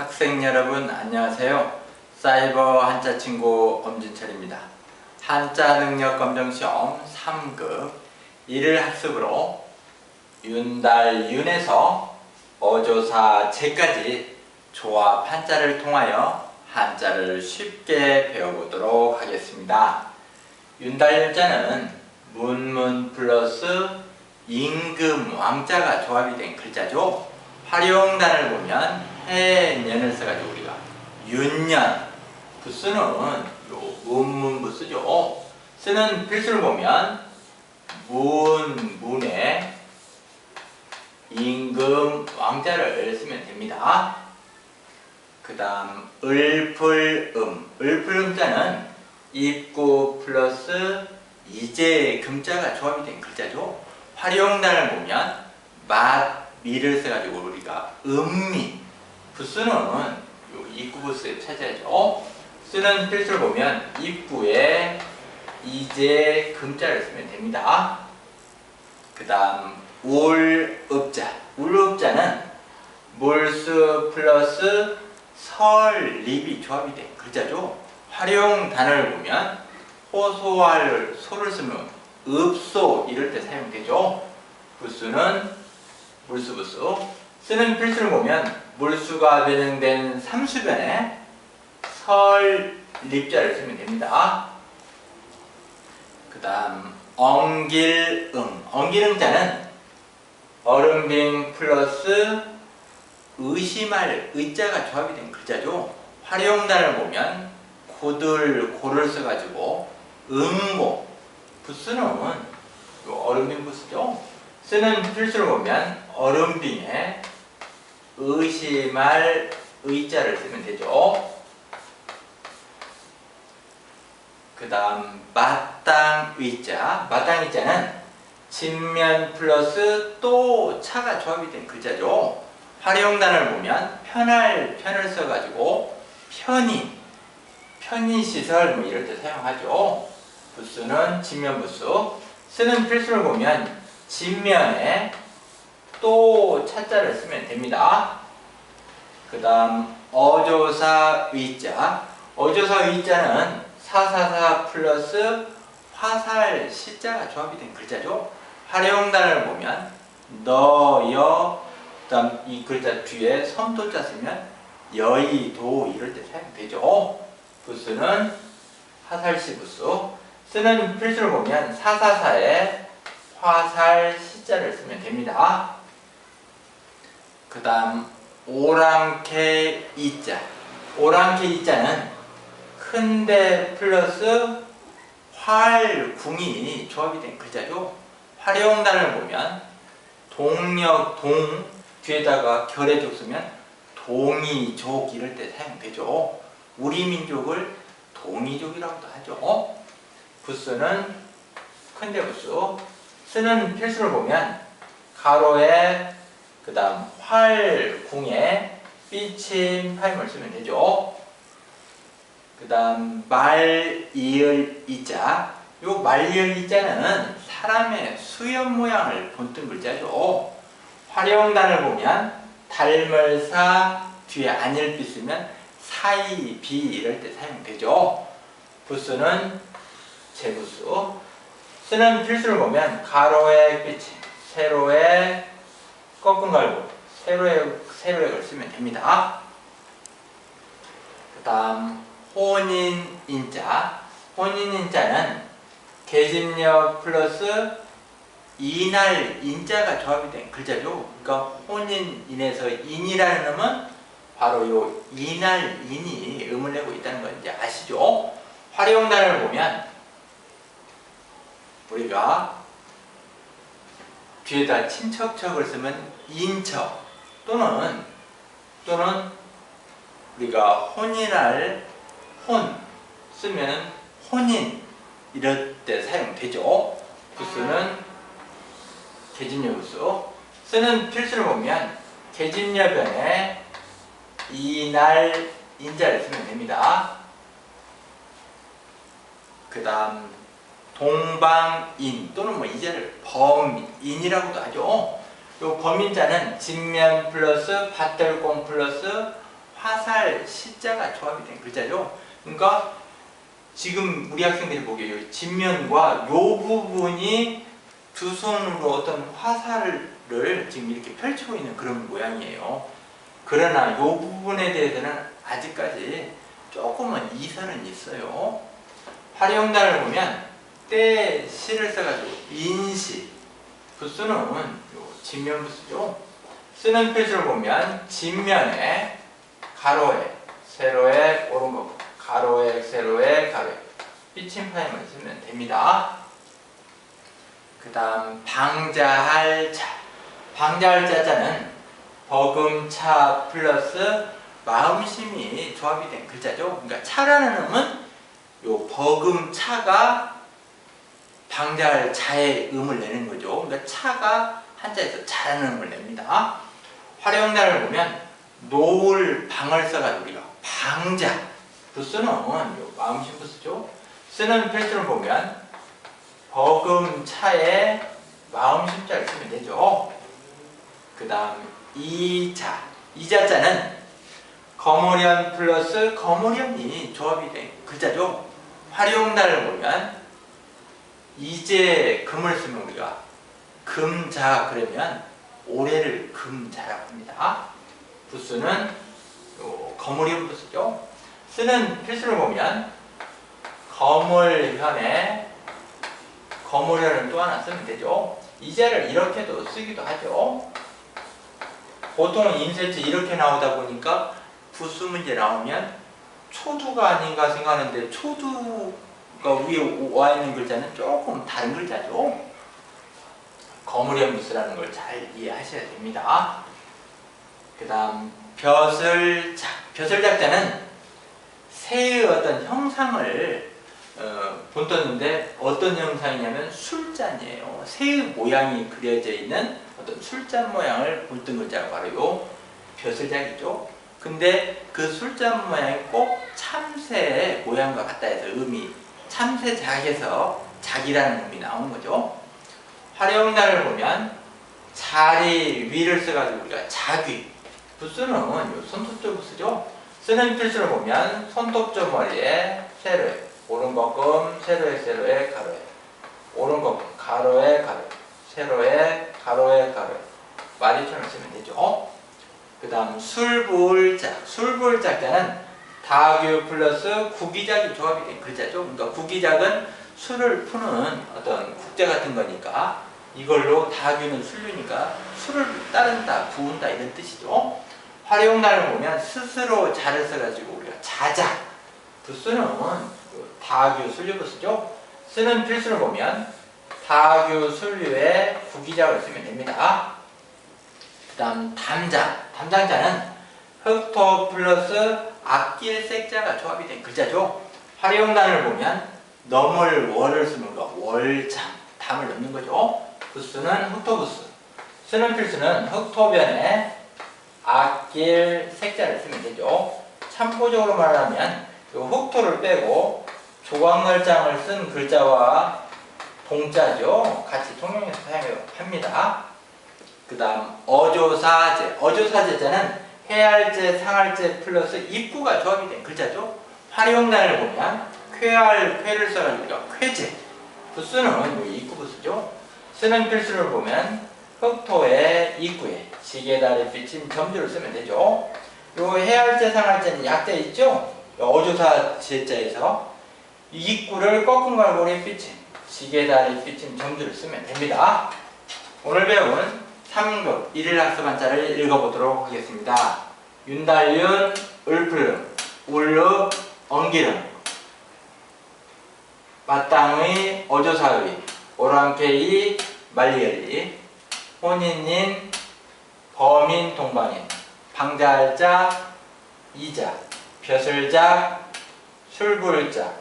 학생 여러분 안녕하세요. 사이버 한자 친구 엄진철입니다. 한자 능력 검정 시험 3급 1일 학습으로 윤달 윤에서 어조사 제까지 조합 한자를 통하여 한자를 쉽게 배워보도록 하겠습니다. 윤달 윤자는 문문 플러스 임금 왕자가 조합이 된 글자죠. 활용단을 보면 해년을 써가지고 우리가 윤년 부수는 요 문문 부수죠. 쓰는 필수를 보면 문 문에 임금 왕자를 쓰면 됩니다. 그 다음 을풀음 을풀음자는 입구 플러스 이제 금자가 조합이 된 글자죠. 활용단을 보면 맛 미를 써가지고 우리가 음미 부수는 요 입구 부수에 찾아야죠. 쓰는 필수를 보면 입구에 이제 금자를 쓰면 됩니다. 그 다음 울읍자 울읍자는 몰수 플러스 설립이 조합이 된 글자죠. 활용 단어를 보면 호소할 소를 쓰면 읍소 이럴 때 사용되죠. 부수는 물수부수 쓰는 필수를 보면 물수가 변형된 삼수변에 설립자를 쓰면 됩니다. 그 다음 엉길응 엉길응자는 얼음빙 플러스 의심할 의자가 조합이 된 글자죠. 활용단을 보면 고들 고를 써가지고 응고 부수는 얼음빙 부수죠. 쓰는 필수를 보면 얼음빙에 의심할 의자를 쓰면 되죠. 그 다음 마땅 의자 마땅 의자는 진면 플러스 또 차가 조합이 된 글자죠. 활용단을 보면 편할 편을 써가지고 편의 편의 시설 뭐 이럴 때 사용하죠. 부수는 진면 부수 쓰는 필수를 보면 진면에 또 차자를 쓰면 됩니다. 그 다음 어조사 위자 어조사 위자는 사사사 플러스 화살 시자가 조합이 된 글자죠. 활용단을 보면 너여 그다음 이 글자 뒤에 섬도자 쓰면 여의도 이럴 때 사용되죠. 부수는 화살시 부수 쓰는 필수를 보면 사사사에 화살 시자를 쓰면 됩니다. 그 다음 오랑캐 이자 오랑캐 이자는 큰데 플러스 활궁이 조합이 된 글자죠. 활용단을 보면 동력 동 뒤에다가 결의족 쓰면 동이족 이럴 때 사용되죠. 우리 민족을 동이족이라고도 하죠. 부스는 큰데 부스 쓰는 필수를 보면 가로에 그 다음 활궁에 삐침 파임을 쓰면 되죠. 그 다음 말, 이을, 이자 요 말, 이을, 이자는 사람의 수염 모양을 본뜬 글자죠. 활용단을 보면 달물사 뒤에 안일비 쓰면 사이, 비 이럴 때 사용되죠. 부수는 제부수 쓰는 필수를 보면 가로에 삐침, 세로에 꺾은 갈고 세로에 세로액을 쓰면 됩니다. 그 다음 혼인인자 혼인인자는 계집력 플러스 이날 인자가 조합이 된 글자죠. 그러니까 혼인인에서 인이라는 놈은 바로 요 이날 인이 음을 내고 있다는 건 이제 아시죠? 활용단을 보면 우리가 뒤에다 친척척을 쓰면 인척 또는 또는 우리가 혼인할 혼 쓰면 혼인 이럴 때 사용되죠. 부수는 계집녀 부수 쓰는 필수를 보면 계집녀 변에 이날 인자를 쓰면 됩니다. 그 다음 동방인 또는 뭐 이제를 범인이라고도 하죠. 요 범인자는 진면 플러스 밭들공 플러스 화살 시자가 조합이 된 글자죠. 그러니까 지금 우리 학생들이 보기에 이 뒷면과 요 부분이 두 손으로 어떤 화살을 지금 이렇게 펼치고 있는 그런 모양이에요. 그러나 요 부분에 대해서는 아직까지 조금은 이선은 있어요. 활용단을 보면 때 시를 써가지고 인시 부수는 요 진면 부수죠. 쓰는 필수를 보면 진면에 가로에 세로에 오른 거 가로에 세로에 가로에 삐침파임을 쓰면 됩니다. 그 다음 방자할 자 방자할 자자는 버금차 플러스 마음심이 조합이 된 글자죠. 그러니까 차라는 음은 요 버금차가 방자할 자의 음을 내는 거죠. 그러니까 차가 한자에서 자라는 음을 냅니다. 활용단을 보면 노을 방을 써가지고 우리가 방자 부스는 요 마음심 부스죠. 쓰는 필수를 보면 버금 차에 마음심자를 쓰면 되죠. 그 다음 이자 이자자는 거모련 플러스 거모련이 조합이 된 글자죠. 활용단을 보면 이제 금을 쓰면 우리가 금자 그러면 올해를 금자라고 합니다. 부수는 거물이온 부수죠. 쓰는 필수를 보면 거물현에 거물현을 또 하나 쓰면 되죠. 이자를 이렇게도 쓰기도 하죠. 보통 인쇄체 이렇게 나오다 보니까 부수 문제 나오면 초두가 아닌가 생각하는데 초두 가 위에 와 있는 글자는 조금 다른 글자죠. 거물현 부수라는 걸 잘 이해하셔야 됩니다. 그 다음 벼슬작 벼슬작자는 새의 어떤 형상을 어, 본떴는데 어떤 형상이냐면 술잔이에요. 새의 모양이 그려져 있는 어떤 술잔 모양을 본뜬 글자가 바로 요 벼슬작이죠. 근데 그 술잔 모양이 꼭 참새의 모양과 같다 해서 의미 참새작에서 작이라는 의미 나온 거죠. 활용단을 보면 자리 위를 써가지고 우리가 자귀 부수는 요 손톱조 부수죠. 쓰는 필수를 보면 손톱조 머리에 세로에 오른거금 세로에 세로에 가로에 오른거금 가로에 가로에 세로에 가로에 가로에 마디처럼 쓰면 되죠. 그 다음 술불작 술불작자는 다규 플러스 구기작이 조합이 된 글자죠. 그러니까 구기작은 술을 푸는 어떤 국자 같은 거니까 이걸로 다규는 술류니까 술을 따른다, 부은다 이런 뜻이죠. 활용날을 보면 스스로 자를 써가지고 우리가 자자 부수는 다규 술류부수죠. 쓰는 필수를 보면 다규 술류에 구기작을 쓰면 됩니다. 그 다음 담장 담장자는 흑토 플러스 앞길 색자가 조합이 된 글자죠. 활용단을 보면 넘을 월을 쓰는 거 월장 담을 넣는 거죠. 부수는 흑토부수 쓰는 필수는 흑토변에 앞길 색자를 쓰면 되죠. 참고적으로 말하면 이 흑토를 빼고 조각열장을 쓴 글자와 동자죠. 같이 통용해서 사용합니다. 그 다음 어조사제 어조사제자는 해할제, 상할제 플러스 입구가 조합이 된 글자죠. 활용단을 보면 쾌할, 쾌를 써가지고 쾌제 부수는 입구 부수죠. 쓰는 필수를 보면 흑토의 입구에 시계다리 비친 점주를 쓰면 되죠. 요 해할제, 상할제는 약자 있죠? 어조사 제자에서 입구를 꺾은 갈고리 비친 시계다리 비친 점주를 쓰면 됩니다. 오늘 배운 3급 1일 학습 한자를 읽어보도록 하겠습니다. 윤달윤, 을풀름, 울루, 엉기름. 마땅의, 어조사의, 오랑캐이, 말리열이 혼인인, 범인, 동방인. 방자할자, 이자, 벼슬자, 술불자,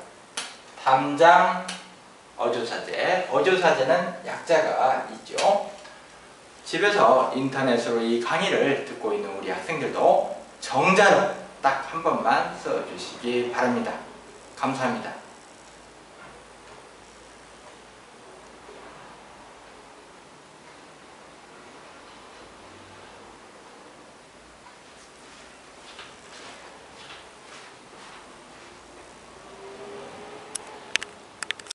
담장, 어조사제. 어조사제는 약자가 있죠. 집에서 인터넷으로 이 강의를 듣고 있는 우리 학생들도 정자로 딱 한 번만 써주시기 바랍니다. 감사합니다.